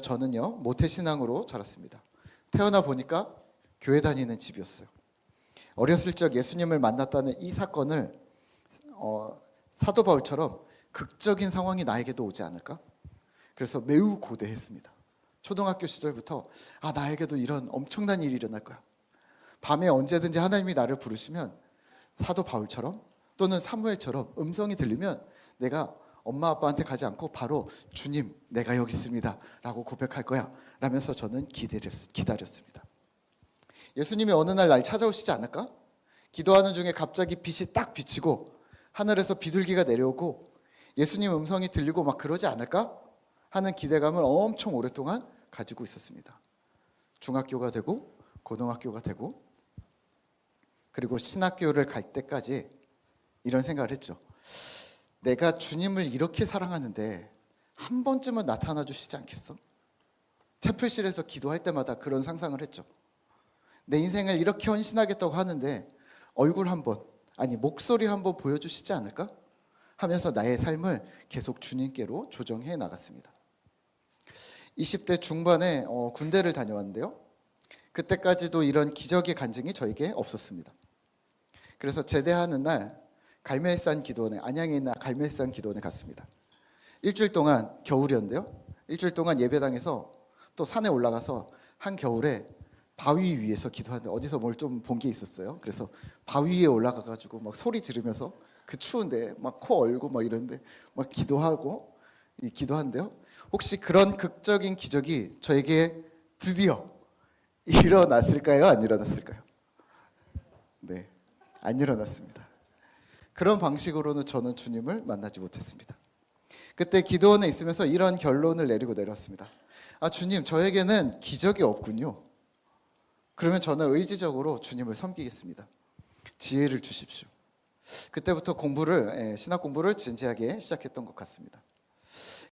저는요 모태신앙으로 자랐습니다. 태어나 보니까 교회 다니는 집이었어요. 어렸을 적 예수님을 만났다는 이 사건을 어, 사도 바울처럼 극적인 상황이 나에게도 오지 않을까? 그래서 매우 고대했습니다. 초등학교 시절부터 아 나에게도 이런 엄청난 일이 일어날 거야. 밤에 언제든지 하나님이 나를 부르시면 사도 바울처럼 또는 사무엘처럼 음성이 들리면 내가 엄마 아빠한테 가지 않고 바로 주님 내가 여기 있습니다라고 고백할 거야 라면서 저는 기다렸, 기다렸습니다. 예수님이 어느 날 날 찾아오시지 않을까? 기도하는 중에 갑자기 빛이 딱 비치고 하늘에서 비둘기가 내려오고 예수님 음성이 들리고 막 그러지 않을까? 하는 기대감을 엄청 오랫동안 가지고 있었습니다. 중학교가 되고 고등학교가 되고 그리고 신학교를 갈 때까지 이런 생각을 했죠. 내가 주님을 이렇게 사랑하는데 한 번쯤은 나타나 주시지 않겠어? 채플실에서 기도할 때마다 그런 상상을 했죠. 내 인생을 이렇게 헌신하겠다고 하는데 얼굴 한 번, 아니 목소리 한 번 보여주시지 않을까? 하면서 나의 삶을 계속 주님께로 조정해 나갔습니다. 20대 중반에 어, 군대를 다녀왔는데요. 그때까지도 이런 기적의 간증이 저에게 없었습니다. 그래서 제대하는 날 갈멜산 기도원에 안양에 있는 갈멜산 기도원에 갔습니다. 일주일 동안 겨울이었는데요. 일주일 동안 예배당에서 또 산에 올라가서 한 겨울에 바위 위에서 기도하는데 어디서 뭘 좀 본 게 있었어요. 그래서 바위 위에 올라가 가지고 막 소리 지르면서 그 추운데 막 코 얼고 막 이런데 막 기도하고 이 기도하는데요. 혹시 그런 극적인 기적이 저에게 드디어 일어났을까요? 안 일어났을까요? 네. 안 일어났습니다. 그런 방식으로는 저는 주님을 만나지 못했습니다. 그때 기도원에 있으면서 이런 결론을 내리고 내렸습니다. 아, 주님, 저에게는 기적이 없군요. 그러면 저는 의지적으로 주님을 섬기겠습니다. 지혜를 주십시오. 그때부터 공부를 예, 신학 공부를 진지하게 시작했던 것 같습니다.